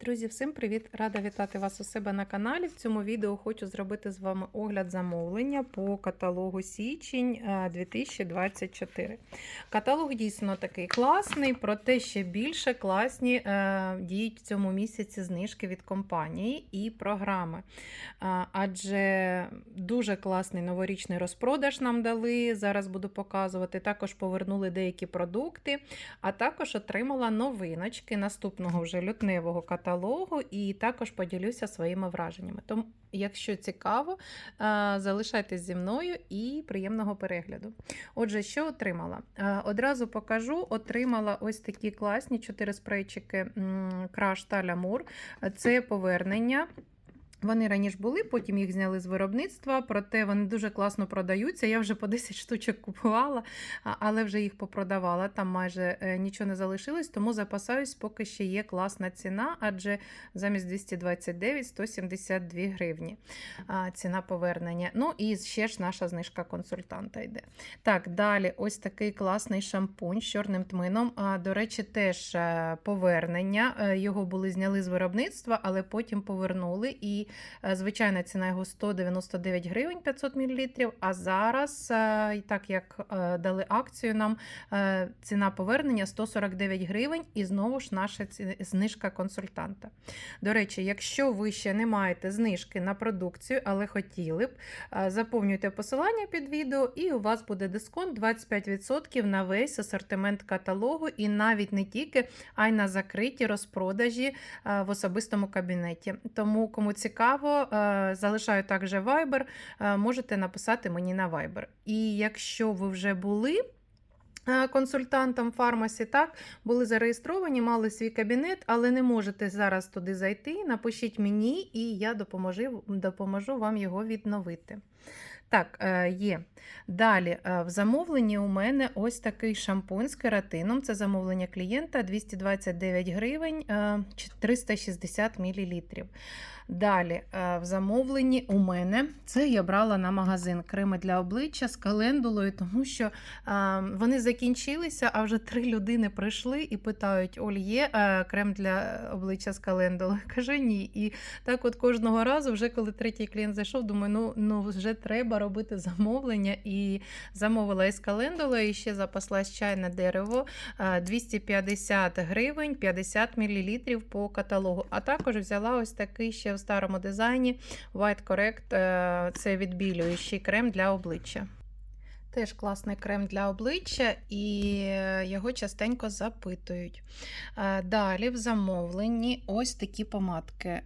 Друзі, всім привіт! Рада вітати вас у себе на каналі. В цьому відео хочу зробити з вами огляд замовлення по каталогу січень е, 2024. Каталог дійсно такий класний, проте ще більше класні е, діють в цьому місяці знижки від компанії і програми. Е, Адже дуже класний новорічний розпродаж нам дали. Зараз буду показувати. Також повернули деякі продукти, а також отримала новиночки наступного вже лютневого каталогу, і також поділюся своїми враженнями. Тому, якщо цікаво, е, залишайтесь зі мною і приємного перегляду. Отже, що отримала? Е, Одразу покажу: отримала ось такі класні чотири спрейчики Crash та Lamour. Це повернення. Вони раніше були, потім їх зняли з виробництва, проте вони дуже класно продаються. Я вже по 10 штучок купувала, але вже їх попродавала. Там майже е, нічого не залишилось, тому запасаюсь, поки ще є класна ціна, адже замість 229 172 гривні ціна повернення. Ну і ще ж наша знижка консультанта йде. Так, далі ось такий класний шампунь з чорним тмином. До речі, теж е, повернення. Е, Його були зняли з виробництва, але потім повернули. І Звичайна ціна його 199 гривень 500 мл, а зараз, е, так як е, дали акцію нам, е, ціна повернення 149 гривень і знову ж наша знижка консультанта. До речі, якщо ви ще не маєте знижки на продукцію, але хотіли б, е, заповнюйте посилання під відео, і у вас буде дисконт 25% на весь асортимент каталогу, і навіть не тільки, а й на закриті розпродажі е, в особистому кабінеті. Тому, кому цікаво, е, залишаю також Viber, е, можете написати мені на Viber. І якщо ви вже були. Консультантам Консультантом фармасі так були зареєстровані, мали свій кабінет, але не можете зараз туди зайти. Напишіть мені, і я допоможу, допоможу вам його відновити. Так, е, є. Далі, е, в замовленні у мене ось такий шампунь з кератином. Це замовлення клієнта 229 гривень, е, 360 мл. Далі, е, в замовленні у мене це я брала на магазин креми для обличчя з календулою, тому що е, вони закінчилися, а вже три людини прийшли і питають: Оль, є е, крем для обличчя з календулою? Кажу, ні. І так, от кожного разу, вже коли третій клієнт зайшов, думаю, ну, ну вже треба робити замовлення. І замовила із календулою, і ще запаслась чайне дерево е, 250 гривень, 50 мл по каталогу. А також взяла ось такий ще в старому дизайні White Correct, е, це відбілюючий крем для обличчя. Теж класний крем для обличчя, і е, його частенько запитують. Е, Далі в замовленні ось такі помадки.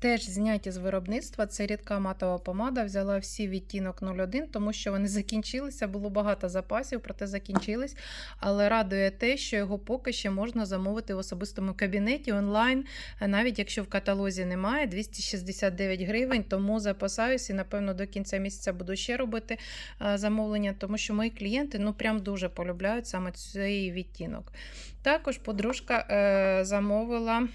Теж зняті з виробництва. Це рідка матова помада. Взяла всі відтінок 01, тому що вони закінчилися. Було багато запасів, проте закінчились. Але радує те, що його поки ще можна замовити в особистому кабінеті онлайн, навіть якщо в каталозі немає, 269 гривень. Тому запасаюсь і, напевно, до кінця місяця буду ще робити замовлення, тому що мої клієнти ну прям дуже полюбляють саме цей відтінок. Також подружка е, замовила.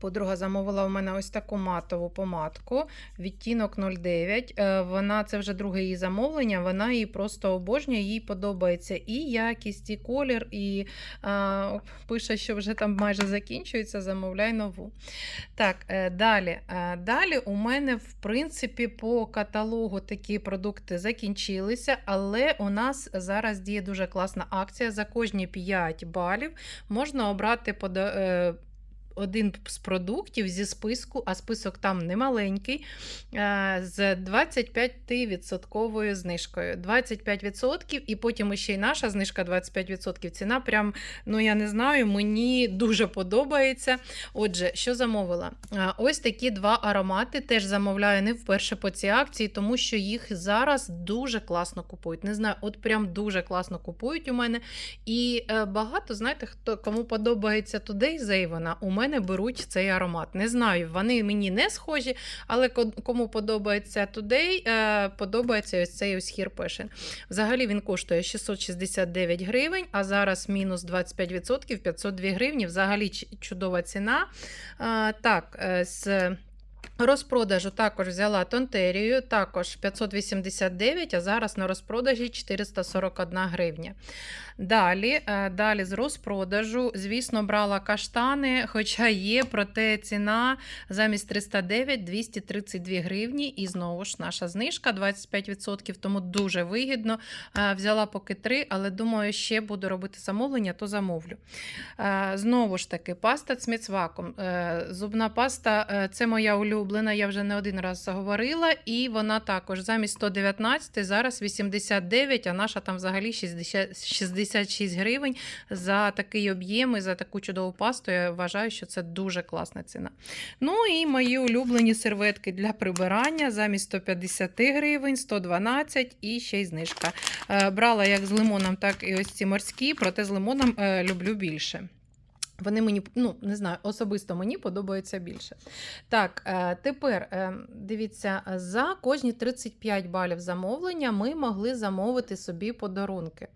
Подруга замовила у мене ось таку матову помадку, відтінок 09. Е, Вона це вже друге її замовлення. Вона її просто обожнює, їй подобається і якість, і колір, і е, пише, що вже там майже закінчується. Замовляй нову. Так, е, далі. Е, Далі у мене, в принципі, по каталогу такі продукти закінчилися, але у нас зараз діє дуже класна акція. За кожні 5 балів можна обрати один з продуктів зі списку, а список там немаленький, е, з 25% знижкою. 25% і потім ще й наша знижка 25%. Ціна прям, ну я не знаю, мені дуже подобається. Отже, що замовила? Е, Ось такі два аромати теж замовляю не вперше по цій акції, тому що їх зараз дуже класно купують. Не знаю, от прям дуже класно купують у мене. І е, багато, знаєте, хто кому подобається Today Зейвона, у мене беруть цей аромат. Не знаю, вони мені не схожі, але кому подобається е, подобається ось цей ось хір Passion. Взагалі він коштує 669 гривень, а зараз мінус 25% 502 гривні. Взагалі чудова ціна. Е, так, е, з Розпродажу також взяла Тонтерію, також 589, а зараз на розпродажі 441 гривня. Далі, е, далі з розпродажу, звісно, брала каштани, хоча є, проте ціна замість 309 232 гривні. І знову ж наша знижка 25%, тому дуже вигідно. Е, Взяла поки 3, але думаю, ще буду робити замовлення, то замовлю. Е, Знову ж таки, паста цміцваком. Зубна паста це моя улюблена, я вже не один раз заговорила, і вона також замість 119, зараз 89, а наша там взагалі 60, 66 гривень за такий об'єм і за таку чудову пасту. Я вважаю, що це дуже класна ціна. Ну і мої улюблені серветки для прибирання замість 150 гривень, 112 і ще й знижка. Е, Брала як з лимоном, так і ось ці морські, проте з лимоном е, люблю більше. Вони мені, ну не знаю, особисто мені подобаються більше. Так, е, тепер е, дивіться, за кожні 35 балів замовлення ми могли замовити собі подарунки.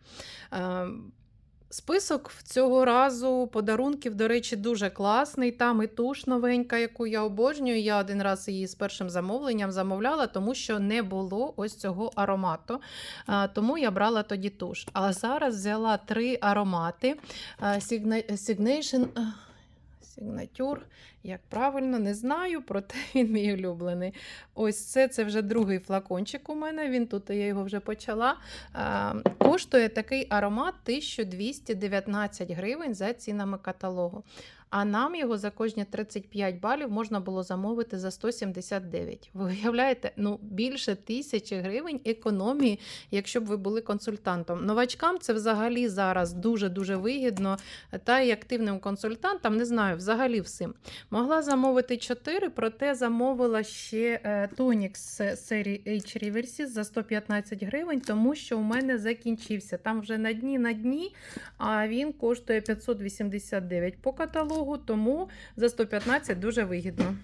Список цього разу подарунків, до речі, дуже класний. Там і туш новенька, яку я обожнюю. Я один раз її з першим замовленням замовляла, тому що не було ось цього аромату. Тому я брала тоді туш. А зараз взяла три аромати. Signa- Signation. Signature, як правильно, не знаю, проте він мій улюблений. Ось це, це вже другий флакончик у мене. Він тут я його вже почала. А, коштує такий аромат 1219 гривень за цінами каталогу. А нам його за кожні 35 балів можна було замовити за 179. Ви уявляєте, ну більше тисячі гривень економії, якщо б ви були консультантом. Новачкам це взагалі зараз дуже-дуже вигідно. Та й активним консультантам, не знаю, взагалі всім. Могла замовити 4, проте замовила ще е, тонік з серії H Reverses за 115 гривень, тому що у мене закінчився. Там вже на дні на дні, а він коштує 589 по каталогу, тому за 115 дуже вигідно.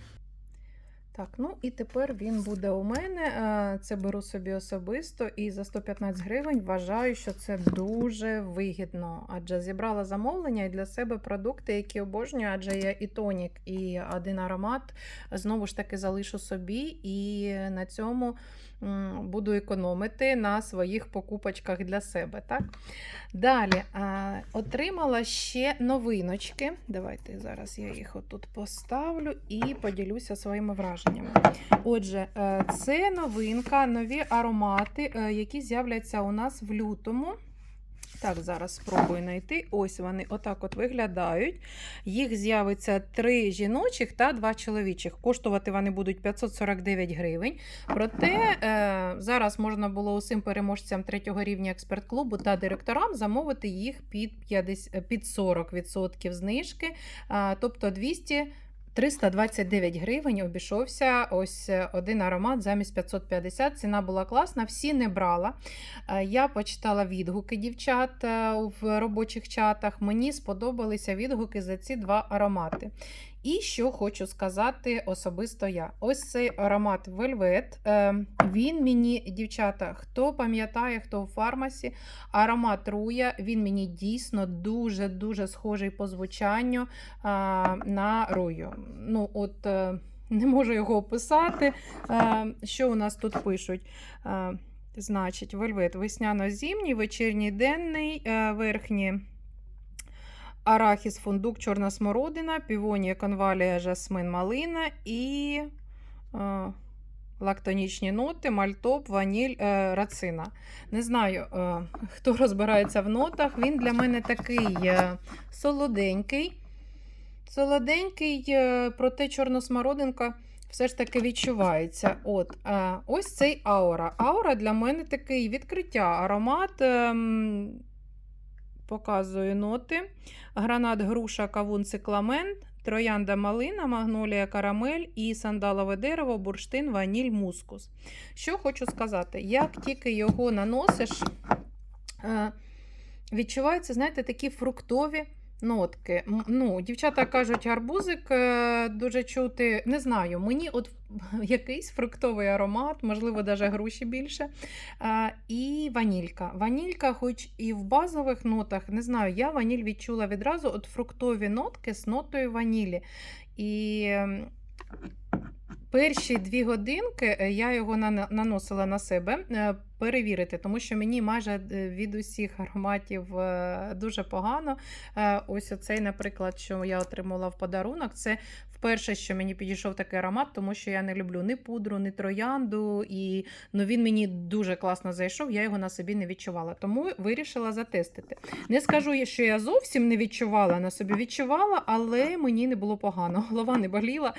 Так, ну і тепер він буде у мене. Е, Це беру собі особисто, і за 115 гривень вважаю, що це дуже вигідно. Адже зібрала замовлення і для себе продукти, які обожнюю, адже я і тонік, і один аромат знову ж таки залишу собі, і на цьому буду економити на своїх покупочках для себе. Так? Далі отримала ще новиночки. Давайте зараз я їх отут поставлю і поділюся своїми враженнями. Отже, е, це новинка, нові аромати, е, які з'являться у нас в лютому. Так, зараз спробую знайти. Ось вони отак от виглядають. Їх з'явиться три жіночих та два чоловічих. Коштувати вони будуть 549 гривень. Проте е, зараз можна було усім переможцям третього рівня експерт-клубу та директорам замовити їх під, 50, під 40% знижки, тобто 200 329 гривень обійшовся ось е, один аромат замість 550. Ціна була класна, всі не брала. Е, Я почитала відгуки дівчат е, в робочих чатах. Мені сподобалися відгуки за ці два аромати. І що хочу сказати особисто я. Ось цей аромат е, Він мені, дівчата, хто пам'ятає, хто в фармасі, аромат Руя, він мені дійсно дуже-дуже схожий по звучанню на Рую. Ну, от е, не можу його описати. Е, Що у нас тут пишуть? Е, Значить, вельвет весняно-зимній, вечірній денний, верхній арахіс, фундук, чорна смородина, півонія, конвалія, жасмин, малина і е, лактонічні ноти, мальтоп, ваніль, е, рацина. Не знаю, е, хто розбирається в нотах. Він для мене такий е, солоденький. Солоденький, е, проте чорносмородинка все ж таки відчувається. От, е, ось цей аура. Аура для мене такий відкриття. Аромат. Показую ноти. Гранат, груша, кавун, цикламен, троянда малина, магнолія, карамель і сандалове дерево, бурштин, ваніль, мускус. Що хочу сказати, як тільки його наносиш, е, відчуваються, знаєте, такі фруктові нотки. Ну, дівчата кажуть, гарбузик е, дуже чути. Не знаю, мені от якийсь фруктовий аромат, можливо, навіть груші більше. І ванілька. Ванілька, хоч і в базових нотах, не знаю, я ваніль відчула відразу от фруктові нотки з нотою ванілі. І перші дві годинки е, я його наносила на себе е, перевірити, тому що мені майже е, від усіх ароматів дуже погано. Ось оцей, наприклад, що я отримала в подарунок, це вперше, що мені підійшов такий аромат, тому що я не люблю ні пудру, ні троянду, і ну, він мені дуже класно зайшов, я його на собі не відчувала. Тому вирішила затестити. Не скажу, що я зовсім не відчувала на собі, відчувала, але мені не було погано. Голова не боліла.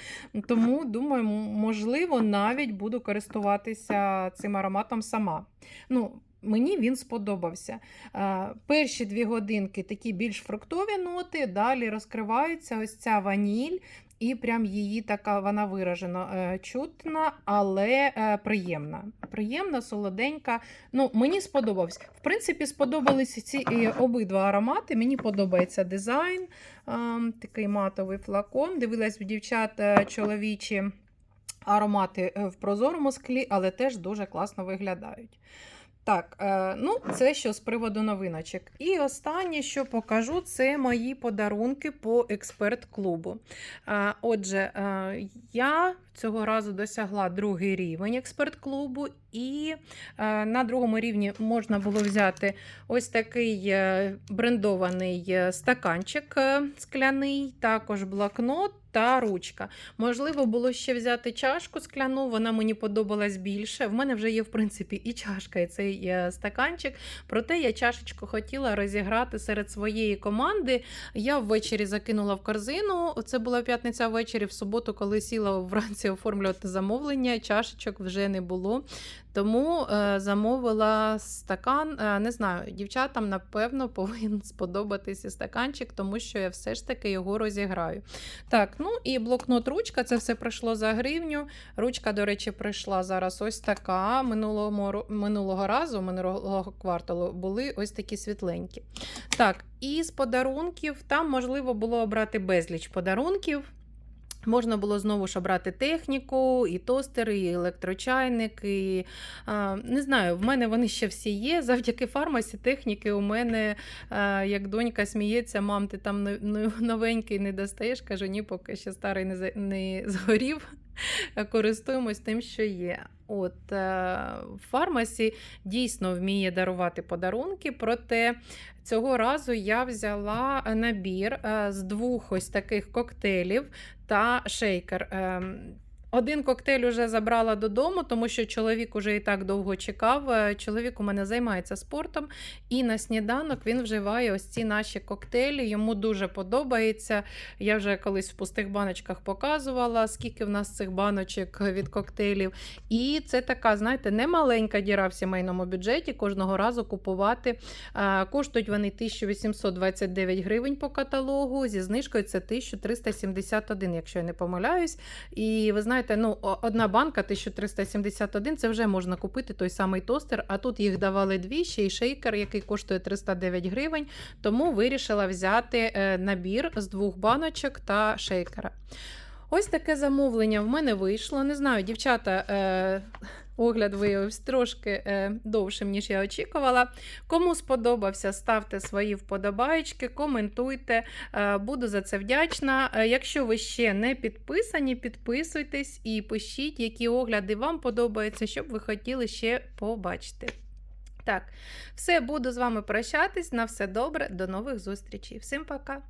Тому думаю, можливо, навіть буду користуватися цим ароматом сама. Ну, Мені він сподобався. Е, Перші дві годинки такі більш фруктові ноти, далі розкривається ось ця ваніль, і прям її така вона виражено е, чутна, але е, приємна. Приємна, солоденька. Ну, мені сподобався. В принципі, сподобалися ці е, обидва аромати. Мені подобається дизайн, ем, такий матовий флакон. Дивилась в дівчат е, чоловічі аромати е, в прозорому склі, але теж дуже класно виглядають. Так, е, ну це що з приводу новиночок. І останнє, що покажу, це мої подарунки по експерт-клубу. Е, Отже, е, я цього разу досягла другий рівень експерт-клубу, і е, на другому рівні можна було взяти ось такий е, брендований е, стаканчик скляний, також блокнот та ручка. Можливо, було ще взяти чашку скляну, вона мені подобалась більше. В мене вже є, в принципі, і чашка, і цей стаканчик. Проте я чашечку хотіла розіграти серед своєї команди. Я ввечері закинула в корзину. Це була п'ятниця ввечері, в суботу, коли сіла вранці оформлювати замовлення, чашечок вже не було. Тому е, замовила стакан. Е, не знаю, дівчатам, напевно, повинен сподобатися стаканчик, тому що я все ж таки його розіграю. Так, ну і блокнот ручка, це все пройшло за гривню. Ручка, до речі, прийшла зараз ось така. Минулого, минулого разу, минулого кварталу, були ось такі світленькі. Так, і з подарунків, там можливо було обрати безліч подарунків. Можна було знову ж обрати техніку, і тостери, і електрочайник, і а, не знаю, в мене вони ще всі є. Завдяки фармасі техніки у мене, а, як донька сміється, мам, ти там но- но- новенький не достаєш. Кажу, ні, поки ще старий не, не згорів. Користуємось тим, що є. От е, фармасі дійсно вміє дарувати подарунки, проте цього разу я взяла набір е, з двох ось таких коктейлів та шейкер. Один коктейль уже забрала додому, тому що чоловік уже і так довго чекав. Е, Чоловік у мене займається спортом, і на сніданок він вживає ось ці наші коктейлі. Йому дуже подобається. Я вже колись в пустих баночках показувала, скільки в нас цих баночок від коктейлів. І це така, знаєте, не маленька діра в сімейному бюджеті. Кожного разу купувати. Е, Коштують вони 1829 гривень по каталогу. Зі знижкою це 1371, якщо я не помиляюсь. І ви знаєте, ну одна банка 1371, це вже можна купити той самий тостер. А тут їх давали дві, ще й шейкер, який коштує 309 гривень. Тому вирішила взяти е, набір з двох баночок та шейкера. Ось таке замовлення в мене вийшло. Не знаю, дівчата. Е, Огляд виявився трошки е, довшим, ніж я очікувала. Кому сподобався, ставте свої вподобаєчки, коментуйте. Е, буду за це вдячна. Е, якщо ви ще не підписані, підписуйтесь і пишіть, які огляди вам подобаються, щоб ви хотіли ще побачити. Так, все, буду з вами прощатись. На все добре, до нових зустрічей. Всім пока!